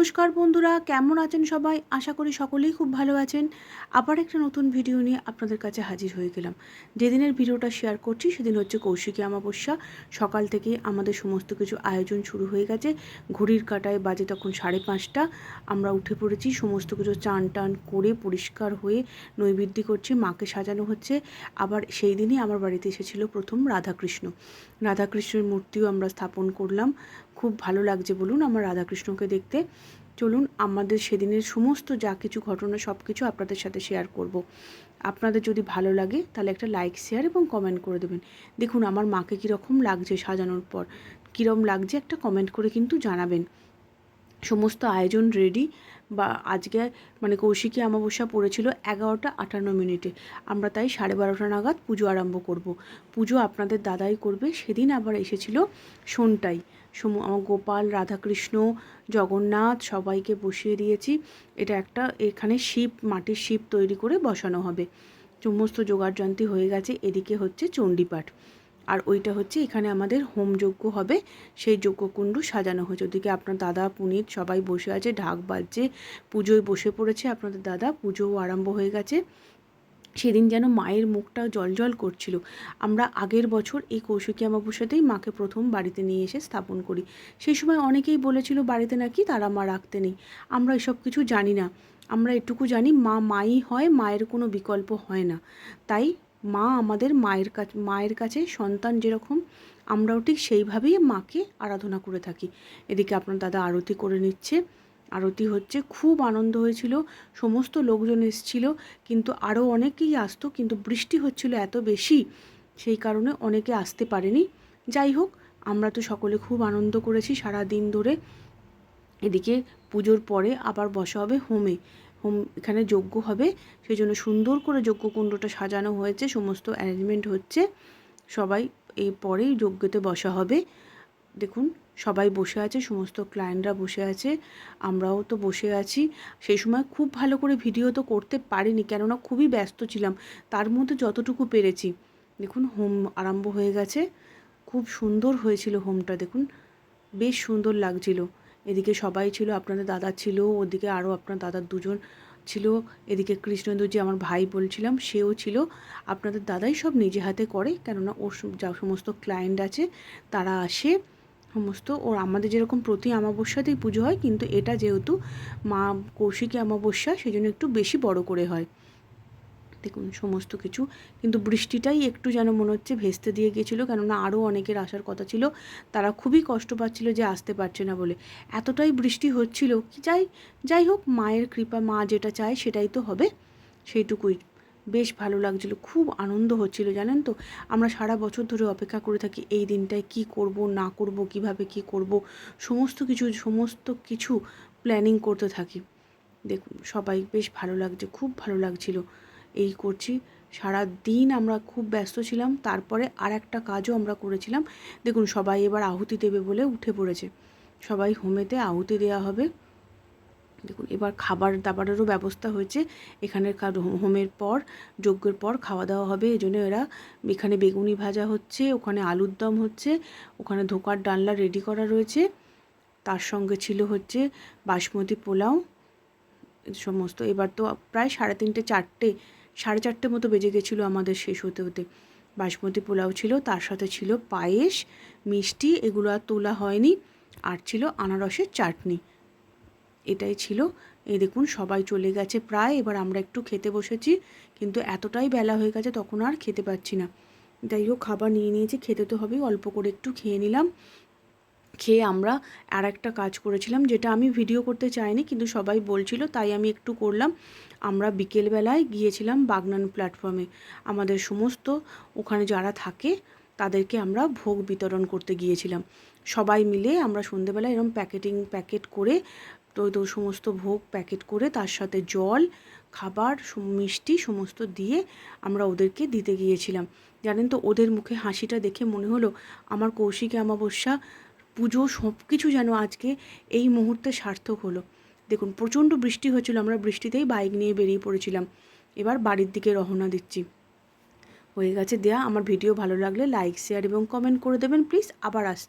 নমস্কার বন্ধুরা, কেমন আছেন সবাই? আশা করি সকলেই খুব ভালো আছেন। আবার একটা নতুন ভিডিও নিয়ে আপনাদের কাছে হাজির হয়ে গেলাম। যেদিনের ভিডিওটা শেয়ার করছি, সেদিন হচ্ছে কৌশিকী অমাবস্যা। সকাল থেকে আমাদের সমস্ত কিছু আয়োজন শুরু হয়ে গেছে। ঘড়ির কাটায় বাজে তখন সাড়ে পাঁচটা। আমরা উঠে পড়েছি, সমস্ত কিছু চান টান করে পরিষ্কার হয়ে নৈবেদ্য করছি, মাকে সাজানো হচ্ছে। আবার সেই দিনই আমার বাড়িতে এসেছিল প্রথম রাধাকৃষ্ণ। রাধাকৃষ্ণের মূর্তিও আমরা স্থাপন করলাম। খুব ভালো লাগছে বলুন আমার রাধাকৃষ্ণকে দেখতে। চলুন আমাদের সেদিনের সমস্ত যা কিছু ঘটনা সব কিছু আপনাদের সাথে শেয়ার করব। আপনাদের যদি ভালো লাগে, তাহলে একটা লাইক শেয়ার এবং কমেন্ট করে দেবেন। দেখুন, আমার মাকে কীরকম লাগছে সাজানোর পর। কীরকম লাগছে একটা কমেন্ট করে কিন্তু জানাবেন। সমস্ত আয়োজন রেডি বা আজকে মানে কৌশিকী অমাবস্যা পড়েছিল এগারোটা আটান্ন মিনিটে। আমরা তাই সাড়ে বারোটা নাগাদ পুজো আরম্ভ করব। পুজো আপনাদের দাদাই করবে। সেদিন আবার এসেছিল সোনটাই। সম, আমার গোপাল, রাধাকৃষ্ণ, জগন্নাথ সবাইকে বসিয়ে দিয়েছি। এটা একটা এখানে শিব মাটির শিব তৈরি করে বসানো হবে। সমস্ত যোগাড়যন্ত্রী হয়ে গেছে। এদিকে হচ্ছে চণ্ডীপাঠ। আর ওইটা হচ্ছে এখানে আমাদের হোমযজ্ঞ হবে। সেই যজ্ঞকুণ্ড সাজানো হয়েছে। ওদিকে আপনার দাদা পুনিত সবাই বসে আছে, ঢাক বাজছে, পুজোয় বসে পড়েছে। আপনাদের দাদা পুজোও আরম্ভ হয়ে গেছে। সেদিন যেন মায়ের মুখটা জল করছিল। আমরা আগের বছর এই কৌশিকী অমাবস্যাতেই মাকে প্রথম বাড়িতে নিয়ে এসে স্থাপন করি। সেই সময় অনেকেই বলেছিল, বাড়িতে নাকি তারা মা রাখতে নেই? আমরা এসব কিছু জানি না। আমরা এটুকু জানি, মা মাই হয়, মায়ের কোনো বিকল্প হয় না। তাই মা আমাদের মায়ের কাছে মায়ের কাছে সন্তান যেরকম, আমরাও ঠিক সেইভাবেই মাকে আরাধনা করে থাকি। এদিকে আপনার দাদা আরতি করে নিচ্ছে। আরতি হচ্ছে, খুব আনন্দ হয়েছিল, সমস্ত লোকজন এসেছিল, কিন্তু আরও অনেকেই আসতো, কিন্তু বৃষ্টি হচ্ছিল এত বেশি, সেই কারণে অনেকে আসতে পারেনি। যাই হোক, আমরা তো সকলে খুব আনন্দ করেছি সারা দিন ধরে। এদিকে পুজোর পরে আবার বসা হবে হোমে। হোম এখানে যজ্ঞ হবে। সেই জন্য সুন্দর করে যজ্ঞকুণ্ডটা সাজানো হয়েছে, সমস্ত অ্যারেঞ্জমেন্ট হচ্ছে। সবাই এই পরেই যজ্ঞতে বসা হবে। দেখুন, সবাই বসে আছে, সমস্ত ক্লায়েন্টরা বসে আছে, আমরাও তো বসে আছি। সেই সময় খুব ভালো করে ভিডিও তো করতে পারিনি, কেননা খুবই ব্যস্ত ছিলাম। তার মধ্যে যতটুকু পেরেছি। দেখুন, হোম আরম্ভ হয়ে গেছে। খুব সুন্দর হয়েছিল হোমটা, দেখুন। বেশ সুন্দর লাগছিল। এদিকে সবাই ছিল, আপনাদের দাদা ছিল, ওদিকে আরও আপনার দাদার দুজন ছিল। এদিকে কৃষ্ণেন্দু যে আমার ভাই বলছিলাম, সেও ছিল। আপনাদের দাদাই সব নিজে হাতে করে, কেননা ওর যা সমস্ত ক্লায়েন্ট আছে, তারা আসে। সমস্ত ওর আমাদের যেরকম প্রতি অমাবস্যাতেই পুজো হয়, কিন্তু এটা যেহেতু মা কৌশিকী অমাবস্যা সেই জন্য একটু বেশি বড় করে হয়। দেখুন সমস্ত কিছু। কিন্তু বৃষ্টিটাই একটু যেন মনে হচ্ছে ভেস্তে দিয়ে গিয়েছিল, কেননা আরও অনেকের আসার কথা ছিল। তারা খুবই কষ্ট পাচ্ছিল যে আসতে পারছে না বলে। এতটাই বৃষ্টি হচ্ছিল কি যাই যাই হোক, মায়ের কৃপা, মা যেটা চায় সেটাই তো হবে। সেইটুকুই। বেশ ভালো লাগছিল, খুব আনন্দ হচ্ছিল, জানেন তো? আমরা সারা বছর ধরে অপেক্ষা করে থাকি এই দিনটায় কি করব, না করব, কীভাবে কি করব, সমস্ত কিছু সমস্ত কিছু প্ল্যানিং করতে থাকি। দেখুন, সবাই বেশ ভালো লাগছে, খুব ভালো লাগছিল। এই করছি। সারা দিন আমরা খুব ব্যস্ত ছিলাম, তারপরে আর একটা কাজও আমরা করেছিলাম। দেখুন, সবাই এবার আহুতি দেবে বলে উঠে পড়েছে। সবাই হোমেতে আহুতি দেওয়া হবে। দেখুন, এবার খাবার দাবারেরও ব্যবস্থা হয়েছে। এখানের হোমের পর, যজ্ঞের পর খাওয়া দাওয়া হবে। এই জন্য এরা এখানে বেগুনি ভাজা হচ্ছে, ওখানে আলুর দম হচ্ছে, ওখানে ধোকার ডালনা রেডি করা রয়েছে। তার সঙ্গে ছিল হচ্ছে বাসমতি পোলাও। সমস্ত। এবার তো প্রায় সাড়ে তিনটে, চারটে সাড়ে চারটে মতো বেজে গেছিল আমাদের শেষ হতে হতে। বাসমতি পোলাও ছিল, তার সাথে ছিল পায়েস, মিষ্টি, এগুলো আর তোলা হয়নি। আর ছিল আনারসের চাটনি। এটাই ছিল। এই দেখুন, সবাই চলে গেছে প্রায়। এবার আমরা একটু খেতে বসেছি, কিন্তু এতটাই বেলা হয়ে গেছে, তখন আর খেতে পাচ্ছি না। যাই হোক, খাবার নিয়ে নিয়েছি, খেতে তো হবেই, অল্প করে একটু খেয়ে নিলাম। খেয়ে আমরা আর একটা কাজ করেছিলাম, যেটা আমি ভিডিও করতে চাইনি, কিন্তু সবাই বলছিল, তাই আমি একটু করলাম। আমরা বিকেলবেলায় গিয়েছিলাম বাগনান প্ল্যাটফর্মে আমাদের সমস্ত ওখানে যারা থাকে, তাদেরকে আমরা ভোগ বিতরণ করতে গিয়েছিলাম। সবাই মিলে আমরা সন্ধেবেলায় এরকম প্যাকেটিং প্যাকেট করে, তো তো সমস্ত ভোগ প্যাকেট করে, তার সাথে জল, খাবার মিষ্টি সমস্ত দিয়ে আমরা ওদেরকে দিতে গিয়েছিলাম। জানেন তো, ওদের মুখে হাসিটা দেখে মনে হলো, আমার কৌশিকী অমাবস্যা পুজো সব কিছু যেন আজকে এই মুহূর্তে সার্থক হলো। দেখুন, প্রচণ্ড বৃষ্টি হচ্ছিল আমরা বৃষ্টিতেই বাইক নিয়ে বেরিয়ে পড়েছিলাম। এবার বাড়ির দিকে রওনা দিচ্ছি। হয়ে গেছে দেয়া। আমার ভিডিও ভালো লাগলে লাইক, শেয়ার এবং কমেন্ট করে দেবেন। প্লিজ আবার আসছি।